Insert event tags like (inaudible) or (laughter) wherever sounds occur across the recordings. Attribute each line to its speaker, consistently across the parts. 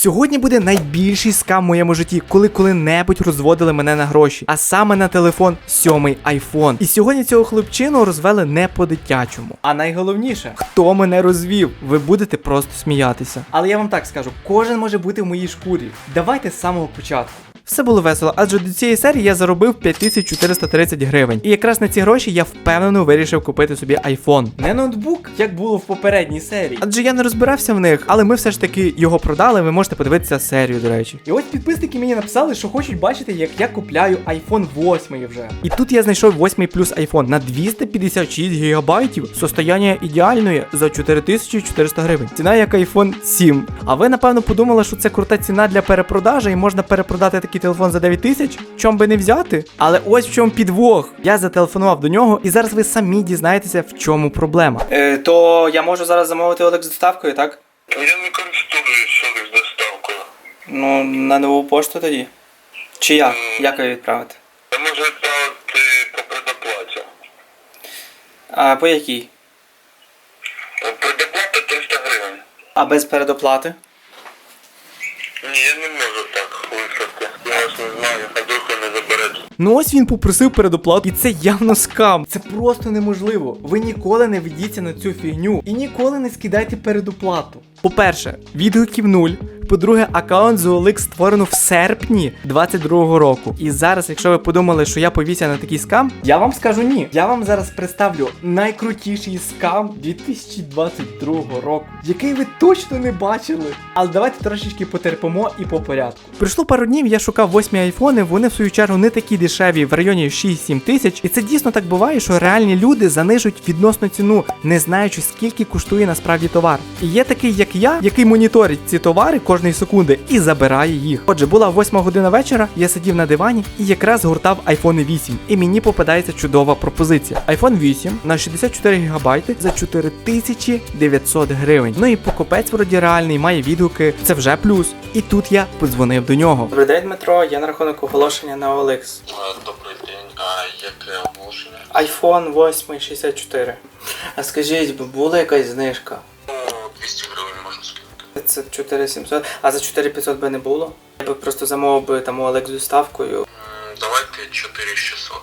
Speaker 1: Сьогодні буде найбільший скам в моєму житті, коли коли-небудь розводили мене на гроші, а саме на телефон сьомий айфон. І сьогодні цього хлопчину розвели не по-дитячому. А найголовніше, хто мене розвів, ви будете просто сміятися. Але я вам так скажу: кожен може бути в моїй шкурі. Давайте з самого початку. Все було весело, адже до цієї серії я заробив 5430 гривень. І якраз на ці гроші я впевнено вирішив купити собі iPhone. Не ноутбук, як було в попередній серії. Адже я не розбирався в них, але ми все ж таки його продали. Ви можете подивитися серію, до речі. І ось підписники мені написали, що хочуть бачити, як я купляю iPhone 8 вже. І тут я знайшов 8 плюс iPhone на 256 гігабайтів. Состояння ідеальної за 4400 гривень. Ціна як iPhone 7. А ви напевно подумали, що це крута ціна для перепродажі і можна перепродати такий телефон за 9 тисяч? Чом би не взяти? Але ось в чому підвох. Я зателефонував до нього, і зараз ви самі дізнаєтеся, в чому проблема. Е, то я можу зараз замовити Олег з доставкою, так?
Speaker 2: Я не користуюсь з доставкою.
Speaker 1: Ну, на нову пошту тоді. Чи як? Як її відправити?
Speaker 2: Я можу відправити по предоплаті.
Speaker 1: А по якій?
Speaker 2: Предоплата 300 гривень.
Speaker 1: А без передоплати?
Speaker 2: Ні, я не можу так вислати. Я вас знаю, а вдруг не заберете.
Speaker 1: Ну ось він попросив передоплату, і це явно скам. Це просто неможливо. Ви ніколи не ведіться на цю фігню і ніколи не скидайте передоплату. По-перше, відгуків нуль. По-друге, аккаунт з OLX створено в серпні 22-го року. І зараз, якщо ви подумали, що я повівся на такий скам, я вам скажу ні. Я вам зараз представлю найкрутіший скам 2022 року, який ви точно не бачили. Але давайте трошечки потерпимо і по порядку. Пройшло пару днів, я шукав восьмі айфони, вони в свою чергу не такі дешеві в районі 6-7 тисяч. І це дійсно так буває, що реальні люди занижують відносно ціну, не знаючи скільки коштує насправді товар. І є такий, як я, який моніторить ці товари кожної секунди і забирає їх. Отже, була восьма година вечора, я сидів на дивані і якраз гуртав iPhone 8. І мені попадається чудова пропозиція. iPhone 8 на 64 ГБ за 4900 гривень. Ну і покупець вроді реальний, має відгуки, це вже плюс. І тут я подзвонив до нього. Добрий день, Дмитро. Я на рахунок оголошення на OLX.
Speaker 2: Добрий день, а яке оголошення?
Speaker 1: iPhone 8 64. А скажіть, була якась знижка? Це 4700, а за 4500 би не було? Я би просто замовив би там у Олег з доставкою.
Speaker 2: Давайте 4600.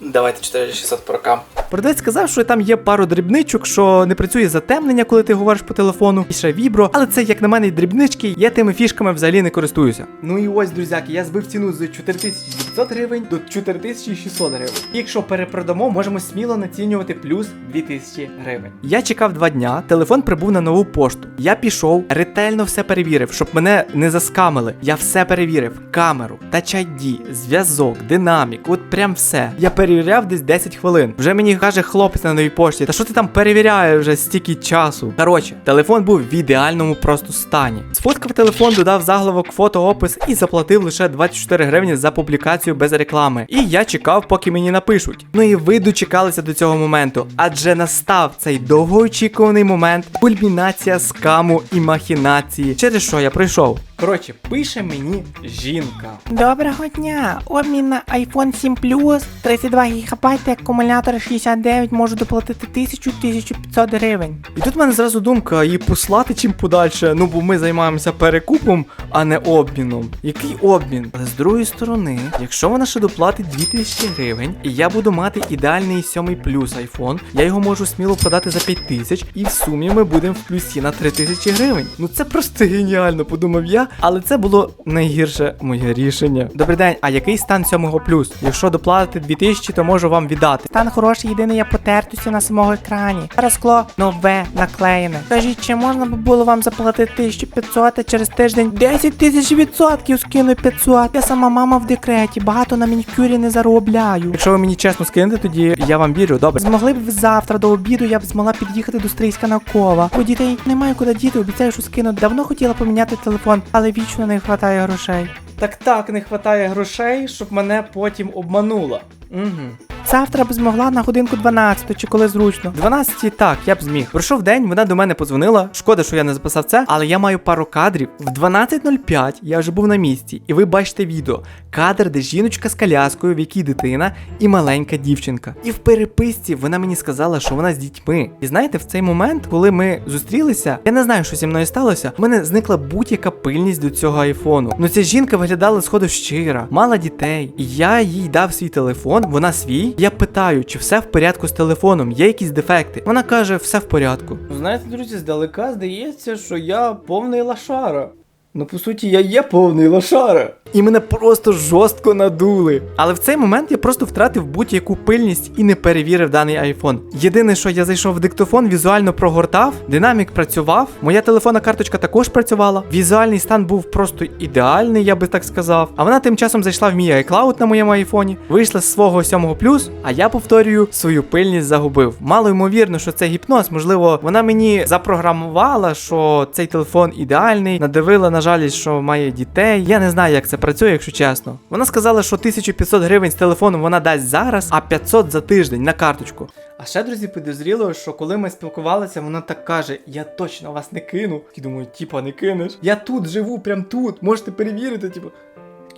Speaker 1: Давайте 4600 прокам. Продавець сказав, що там є пару дрібничок, що не працює затемнення, коли ти говориш по телефону, і ще вібро, але це як на мене дрібнички, я тими фішками взагалі не користуюся. Ну і ось, друзяки, я збив ціну з 4900 гривень до 4600 гривень. І якщо перепродамо, можемо сміло націнювати плюс 2000 гривень. Я чекав два дня, телефон прибув на нову пошту. Я пішов, ретельно все перевірив, щоб мене не заскамили. Я все перевірив: камеру, Touch ID, зв'язок, динамік, от прям все. Я перевіряв десь 10 хвилин. Вже мені каже хлопець на новій пошті, та що ти там перевіряєш вже стільки часу. Коротше, телефон був в ідеальному просто стані. Сфоткав телефон, додав заголовок, фото, опис і заплатив лише 24 гривні за публікацію без реклами. І я чекав, поки мені напишуть. Ну і ви дочекалися до цього моменту, адже настав цей довгоочікуваний момент, кульмінація скаму і махінації, через що я прийшов. Коротше, пише мені жінка.
Speaker 3: Доброго дня! Обмін на iPhone 7 Plus, 32 ГБ, акумулятор 69, можу доплатити 1000-1500 гривень.
Speaker 1: І тут в мене зразу думка її послати чим подальше. Ну бо ми займаємося перекупом, а не обміном. Який обмін? Але з другої сторони, якщо вона ще доплатить 2000 гривень, і я буду мати ідеальний 7 плюс iPhone, я його можу сміло продати за 5000, і в сумі ми будемо в плюсі на 3000 гривень. Ну це просто (laughs) геніально, подумав я. Але це було найгірше моє рішення. Добрий день, а який стан 7 плюс? Якщо доплатити 2000, то можу вам віддати.
Speaker 3: Стан хороший, єдине я потертуся на самому екрані. Зараз скло нове, наклеєне. Скажіть, чи можна б було вам заплатити 1500, а через тиждень 10 тисяч відсотків скину 500. Я сама мама в декреті, багато на манікюрі не заробляю.
Speaker 1: Якщо ви мені чесно скинете, тоді я вам вірю, добре.
Speaker 3: Змогли б завтра до обіду, я б змогла під'їхати до Стрийська наукова. У дітей немає куди діти, обіцяю, що скину. Давно хотіла поміняти телефон, але вічно не вистачає грошей.
Speaker 1: Так так, не вистачає грошей, щоб мене потім обманула. Угу.
Speaker 3: Завтра б змогла на годинку 12 чи коли зручно.
Speaker 1: 12 так, я б зміг. Пройшов день, вона до мене подзвонила. Шкода, що я не записав це, але я маю пару кадрів. В 12.05 я вже був на місці, і ви бачите відео. Кадр, де жіночка з коляскою, в якій дитина і маленька дівчинка. І в переписці вона мені сказала, що вона з дітьми. І знаєте, в цей момент, коли ми зустрілися, я не знаю, що зі мною сталося. У мене зникла будь-яка пильність до цього айфону. Ну ця жінка виглядала сходу щира, мала дітей. І я їй дав свій телефон, вона свій. Я питаю, чи все в порядку з телефоном, є якісь дефекти. Вона каже, все в порядку. Знаєте, друзі, здалека здається, що я повний лашара. Ну, по суті, я є повний лошара. І мене просто жорстко надули. Але в цей момент я просто втратив будь-яку пильність і не перевірив даний айфон. Єдине, що я зайшов в диктофон, візуально прогортав, динамік працював, моя телефонна карточка також працювала. Візуальний стан був просто ідеальний, я би так сказав. А вона тим часом зайшла в мій iCloud на моєму айфоні, вийшла з свого 7 плюс, а я повторюю, свою пильність загубив. Мало ймовірно, що це гіпноз. Можливо, вона мені запрограмувала, що цей телефон ідеальний, надавила на жалість, що має дітей. Я не знаю, як це працює, якщо чесно. Вона сказала, що 1500 гривень з телефону вона дасть зараз, а 500 за тиждень на карточку. А ще, друзі, підозріло, що коли ми спілкувалися, вона так каже: Я точно вас не кину. І думаю, типа, не кинеш. Я тут живу, прям тут. Можете перевірити, типу.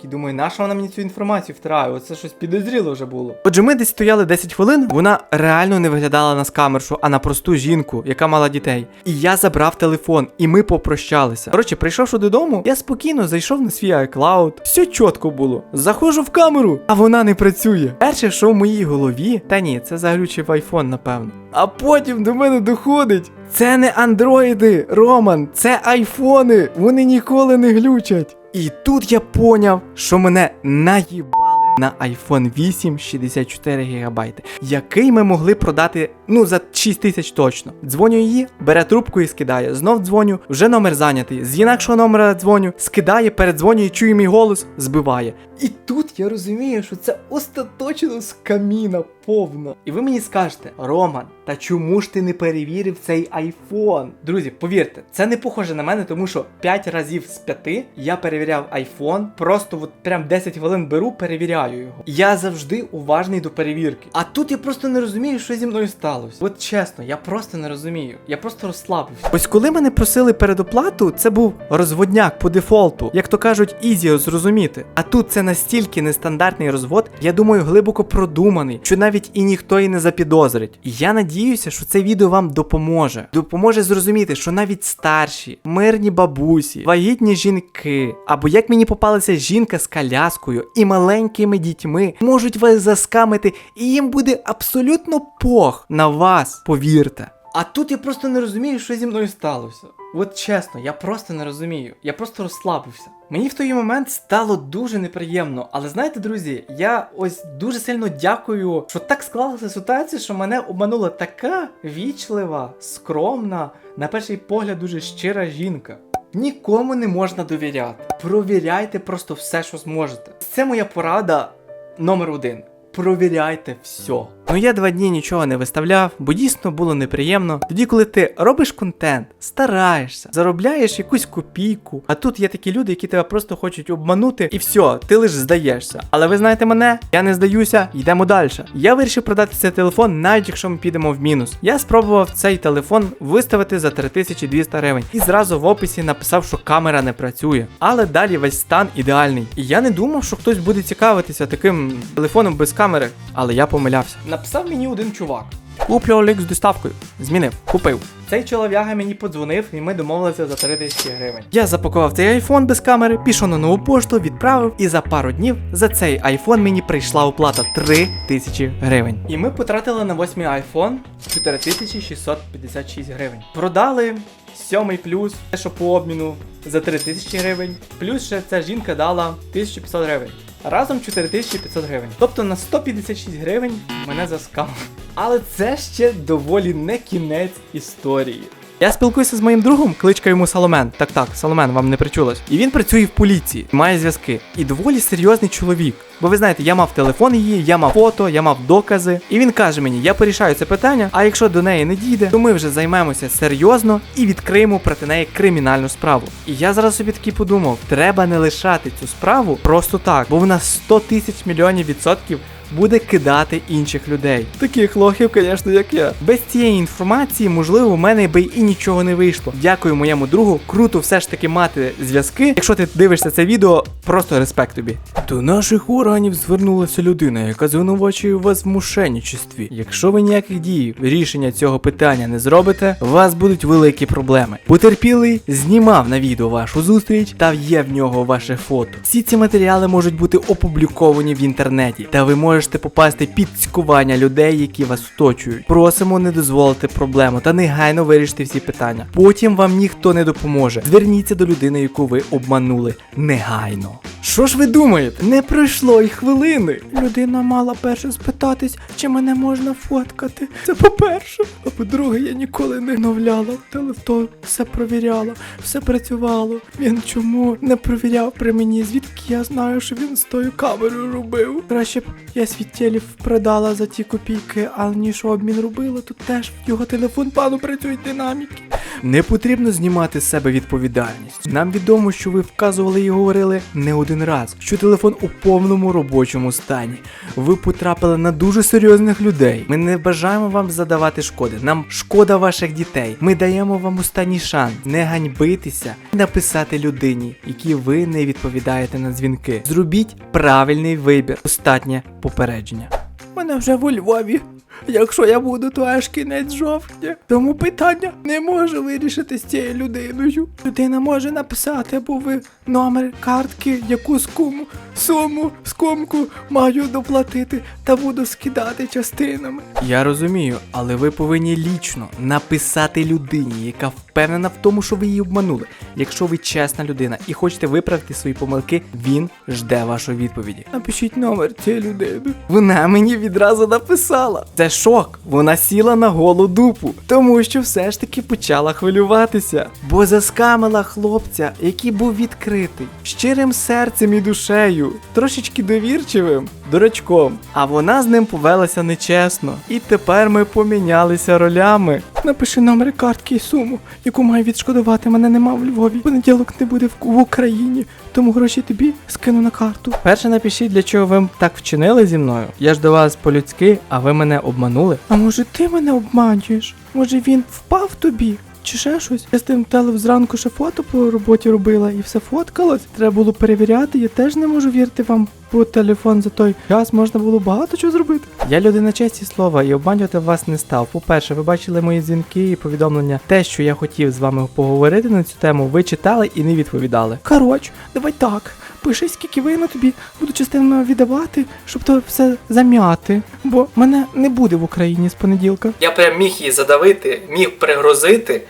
Speaker 1: Такий думаю, наша вона мені цю інформацію втрає? Оце щось підозріло вже було. Отже, ми десь стояли 10 хвилин, вона реально не виглядала на скамершу, а на просту жінку, яка мала дітей. І я забрав телефон, і ми попрощалися. Коротше, прийшовши додому, я спокійно зайшов на свій iCloud. Все чітко було. Заходжу в камеру, а вона не працює. Перше, що в моїй голові, та ні, це заглючив айфон, напевно. А потім до мене доходить. Це не андроїди, Роман, це айфони. Вони ніколи не глючать. І тут я поняв, що мене наїбали на iPhone 8 64 ГБ, який ми могли продати ну за 6 тисяч точно. Дзвоню її, бере трубку і скидає. Знов дзвоню, вже номер зайнятий. З інакшого номера дзвоню, скидає, передзвонює, чує мій голос, збиває. І тут я розумію, що це остаточно скаміна повна. І ви мені скажете, Роман, та чому ж ти не перевірив цей айфон? Друзі, повірте, це не похоже на мене, тому що 5 разів з 5 я перевіряв айфон, просто от прям 10 хвилин беру, перевіряю його. Я завжди уважний до перевірки. А тут я просто не розумію, що зі мною сталося. От чесно, я просто не розумію. Я просто розслабився. Ось коли мене просили передоплату, це був розводняк по дефолту, як то кажуть, ізі зрозуміти. А тут це настільки нестандартний розвод, я думаю, глибоко продуманий, що навіть і ніхто і не запідозрить. І я надіюся, що це відео вам допоможе. Допоможе зрозуміти, що навіть старші, мирні бабусі, вагітні жінки, або як мені попалася жінка з коляскою і маленькими дітьми, можуть вас заскамити, і їм буде абсолютно пох на вас, повірте. А тут я просто не розумію, що зі мною сталося. От чесно, я просто не розумію. Я просто розслабився. Мені в той момент стало дуже неприємно. Але знаєте, друзі, я ось дуже сильно дякую, що так склалася ситуація, що мене обманула така вічлива, скромна, на перший погляд, дуже щира жінка. Нікому не можна довіряти. Провіряйте просто все, що зможете. Це моя порада номер один. Провіряйте все. Ну я два дні нічого не виставляв, бо дійсно було неприємно. Тоді, коли ти робиш контент, стараєшся, заробляєш якусь копійку. А тут є такі люди, які тебе просто хочуть обманути, і все, ти лише здаєшся. Але ви знаєте мене, я не здаюся, йдемо далі. Я вирішив продати цей телефон, навіть якщо ми підемо в мінус. Я спробував цей телефон виставити за 3200 гривень і зразу в описі написав, що камера не працює. Але далі весь стан ідеальний. І я не думав, що хтось буде цікавитися таким телефоном без камери, але я помилявся. Написав мені один чувак. Куплю Олік з доставкою. Змінив, купив. Цей чолов'яга мені подзвонив, і ми домовилися за 3 тисячі гривень. Я запакував цей айфон без камери, пішов на нову пошту, відправив, і за пару днів за цей айфон мені прийшла оплата 3 тисячі гривень. І ми потратили на восьмий айфон 4656 гривень. Продали. Сьомий плюс, те, що по обміну за 3 тисячі гривень, плюс ще ця жінка дала 1500 гривень. Разом 4500 гривень. Тобто на 156 гривень мене заскав. Але це ще доволі не кінець історії. Я спілкуюся з моїм другом, кличка йому Соломен. Так так, Соломен, вам не причулось. І він працює в поліції, має зв'язки. І доволі серйозний чоловік. Бо ви знаєте, я мав телефон її, я мав фото, я мав докази. І він каже мені: я порішаю це питання, а якщо до неї не дійде, то ми вже займемося серйозно і відкриємо проти неї кримінальну справу. І я зараз собі таки подумав: треба не лишати цю справу просто так, бо вона 100 тисяч мільйонів відсотків буде кидати інших людей. Таких лохів, звісно, як я. Без цієї інформації, можливо, у мене би і нічого не вийшло. Дякую моєму другу. Круто все ж таки мати зв'язки. Якщо ти дивишся це відео, просто респект тобі. До наших органів звернулася людина, яка звинувачує вас в мошенничестві. Якщо ви ніяких дій рішення цього питання не зробите, у вас будуть великі проблеми. Потерпілий знімав на відео вашу зустріч та є в нього ваше фото. Всі ці матеріали можуть бути опубліковані в інтернеті, та ви можете попасти під цькування людей, які вас оточують. Просимо не дозволити проблему та негайно вирішити всі питання. Потім вам ніхто не допоможе. Зверніться до людини, яку ви обманули негайно. Що ж ви думаєте? Не пройшло й хвилини.
Speaker 3: Людина мала перше спитатись, чи мене можна фоткати. Це по-перше. А по-друге, я ніколи не оновляла телефон, все провіряла, все працювало. Він чому не провіряв при мені? Звідки я знаю, що він з тою камерою робив? Краще б я свій телеф продала за ті копійки, але ніж обмін робила, тут теж в його телефон пану працюють динаміки.
Speaker 1: Не потрібно знімати з себе відповідальність. Нам відомо, що ви вказували і говорили не один раз, що телефон у повному робочому стані. Ви потрапили на дуже серйозних людей. Ми не бажаємо вам задавати шкоди. Нам шкода ваших дітей. Ми даємо вам останній шанс не ганьбитися, написати людині, якій ви не відповідаєте на дзвінки. Зробіть правильний вибір. Остатнє попередження.
Speaker 3: Мене вже у Львові. Якщо я буду, то аж кінець жовтня. Тому питання не можу вирішити з цією людиною. Людина може написати, бо ви номер картки, яку скуму, суму, скумку маю доплатити та буду скидати частинами.
Speaker 1: Я розумію, але ви повинні лічно написати людині, яка впевнена в тому, що ви її обманули. Якщо ви чесна людина і хочете виправити свої помилки, він жде вашої відповіді.
Speaker 3: Напишіть номер цієї людини.
Speaker 1: Вона мені відразу написала. Це шок. Вона сіла на голу дупу, тому що все ж таки почала хвилюватися. Бо заскамила хлопця, який був відкритий, щирим серцем і душею, трошечки довірчивим, дурачком. А вона з ним повелася нечесно. І тепер ми помінялися ролями.
Speaker 3: Напиши номер картки і суму, яку маю відшкодувати. Мене нема в Львові. Понеділок не буде в, Україні, тому гроші тобі скину на карту.
Speaker 1: Перше напишіть, для чого ви так вчинили зі мною. Я ж до вас по-людськи, а ви мене обманули.
Speaker 3: А може ти мене обманюєш? Може він впав тобі? Чи ще щось? Я з тим телеф зранку ще фото по роботі робила і все фоткалось. Треба було перевіряти. Я теж не можу вірити вам, бо телефон за той час можна було багато чого зробити.
Speaker 1: Я людина честі слова і обманювати вас не став. По-перше, ви бачили мої дзвінки і повідомлення. Те, що я хотів з вами поговорити на цю тему, ви читали і не відповідали.
Speaker 3: Коротше, давай так. Пиши, скільки вина тобі буду частину віддавати, щоб то все зам'яти. Бо мене не буде в Україні з понеділка.
Speaker 1: Я прям міг її задавити, міг пригрозити,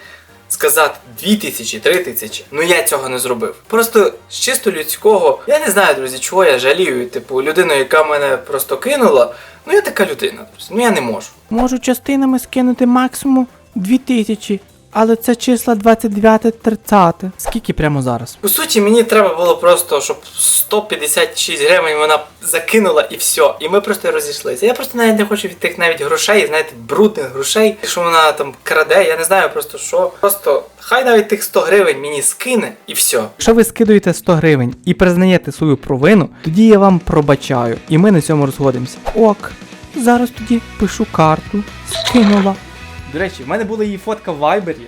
Speaker 1: сказати дві тисячі, три тисячі. Ну я цього не зробив. Просто з чисто людського, я не знаю, друзі, чого я жалію. Типу, людину, яка мене просто кинула. Ну я така людина, друзі. Ну я не можу.
Speaker 3: Можу частинами скинути максимум 2000, але це числа 29-30.
Speaker 1: Скільки прямо зараз? По суті, мені треба було просто, щоб 156 гривень вона закинула і все. І ми просто розійшлися. Я просто навіть не хочу від тих навіть грошей, знаєте, брудних грошей, що вона там краде, я не знаю просто що. Просто хай навіть тих 100 гривень мені скине і все. Якщо ви скидуєте 100 гривень і признаєте свою провину, тоді я вам пробачаю, і ми на цьому розходимося.
Speaker 3: Ок, зараз тоді пишу карту. Скинула.
Speaker 1: До речі, в мене була її фотка в Вайбері.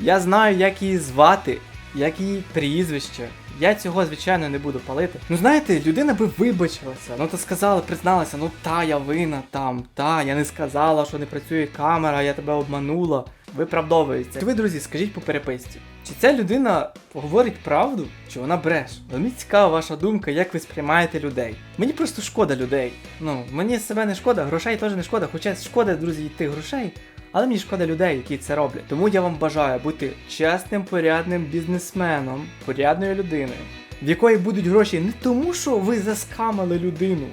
Speaker 1: Я знаю, як її звати, як її прізвище. Я цього, звичайно, не буду палити. Ну знаєте, людина би вибачилася. Ну то сказала, призналася, ну та я вина там, та я не сказала, що не працює камера, я тебе обманула. Виправдовується. Ви, друзі, скажіть по переписці. Чи ця людина говорить правду, чи вона бреше? Мені цікава ваша думка, як ви сприймаєте людей. Мені просто шкода людей. Ну, мені себе не шкода, грошей теж не шкода, хоча шкода, друзі, і тих грошей. Але мені шкода людей, які це роблять. Тому я вам бажаю бути чесним, порядним бізнесменом, порядною людиною, в якої будуть гроші не тому, що ви заскамали людину,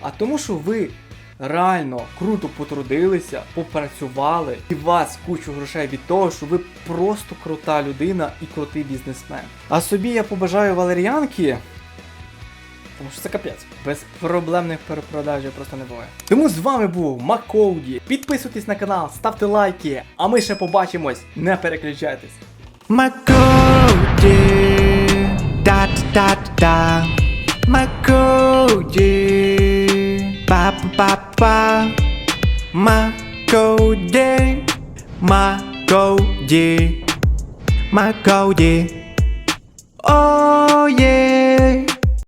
Speaker 1: а тому, що ви реально круто потрудилися, попрацювали, і у вас кучу грошей від того, що ви просто крута людина і крутий бізнесмен. А собі я побажаю валеріанки. Тому що це капець. Без проблемних перепродажів просто не буває. Тому з вами був Макоуді. Підписуйтесь на канал, ставте лайки, а ми ще побачимось. Не переключайтесь.
Speaker 3: Макоуді, да да да Макоуді,
Speaker 1: па па па Ма